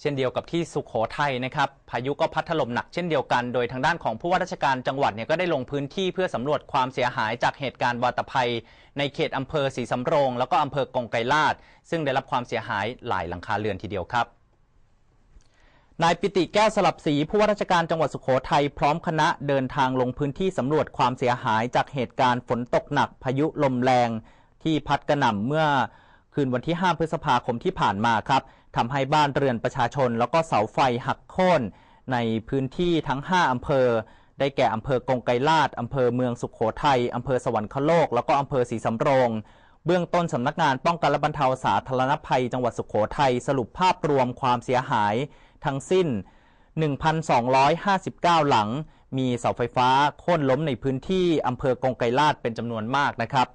เช่นเดียวกับที่สุขโขทัยนะครับพายุก็พัดถล่มหนักเช่นเดียวกัน โดยทางด้านของผู้ว่าราชการจังหวัดเนี่ยก็ได้ลงพื้นที่เพื่อสำรวจความเสียหายจากเหตุการณ์วาตภัย ในเขตอำเภอศรีสำโรง แล้วก็อำเภอกงไกรลาดซึ่งได้รับความเสียหายหลายหลังคาเรือนทีเดียวครับนายปิติแก้วสลับศรีผู้ว่าราชการจังหวัดสุขโขทัยพร้อมคณะเดินทางลงพื้นที่สำรวจความเสียหายจากเหตุการณ์ฝนตกหนักพายุลมแรง ที่พัดกระหน่ำเมื่อ คืนวันที่ 5 พฤษภาคมที่ผ่านมาครับทำให้บ้านเรือนประชาชน แล้วก็เสาไฟหักโค่นในพื้นที่ทั้ง 5 อำเภอ ได้แก่อำเภอกงไกรลาดอำเภอเมืองสุขโขทัยอำเภอสวรรคโลก แล้วก็อำเภอศรีสำโรง เบื้องต้นสำนักงานป้องกันและบรรเทาสาธารณภัย จังหวัดสุขโขทัยสรุปภาพรวมความเสียหายทั้งสิ้น 1,259 หลัง มีเสาไฟฟ้าโค่นล้มในพื้นที่อำเภอกงไกรลาดเป็นจำนวนมากนะครับ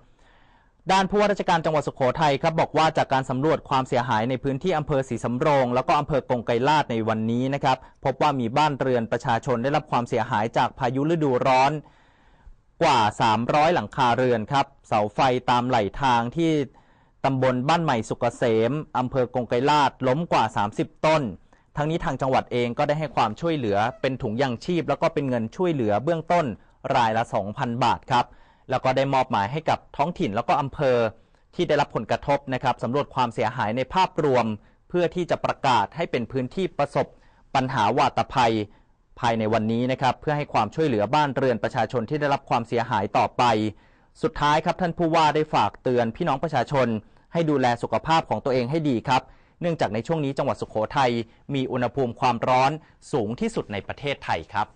ด้านผู้ว่าราชการจังหวัดสุโขทัยครับบอกว่าจากการสำรวจความเสียหายในพื้นที่อำเภอศรีสำโรง แล้วก็อำเภอกงไกรลาดในวันนี้นะครับ พบว่ามีบ้านเรือนประชาชนได้รับความเสียหายจากพายุฤดูร้อนกว่า 300 หลังคาเรือนครับ เสาไฟตามไหลทางที่ตำบลบ้านใหม่สุกเกษมอำเภอกงไกรลาดล้มกว่า 30 ต้น ทั้งนี้ทางจังหวัดเองก็ได้ให้ความช่วยเหลือเป็นถุงยางชีพ แล้วก็เป็นเงินช่วยเหลือเบื้องต้นรายละ 2,000 บาทครับ แล้วก็ได้มอบหมายให้กับท้องถิ่นแล้วก็อำเภอที่ได้รับผลกระทบนะครับสำรวจความเสียหายในภาพรวม เพื่อที่จะประกาศให้เป็นพื้นที่ประสบปัญหาวาตภัยภายในวันนี้นะครับ เพื่อให้ความช่วยเหลือบ้านเรือนประชาชนที่ได้รับความเสียหายต่อไป สุดท้ายครับท่านผู้ว่าได้ฝากเตือนพี่น้องประชาชน ให้ดูแลสุขภาพของตัวเองให้ดีครับ เนื่องจากในช่วงนี้จังหวัดสุขโขทัยมีอุณหภูมิความร้อนสูงที่สุดในประเทศไทยครับ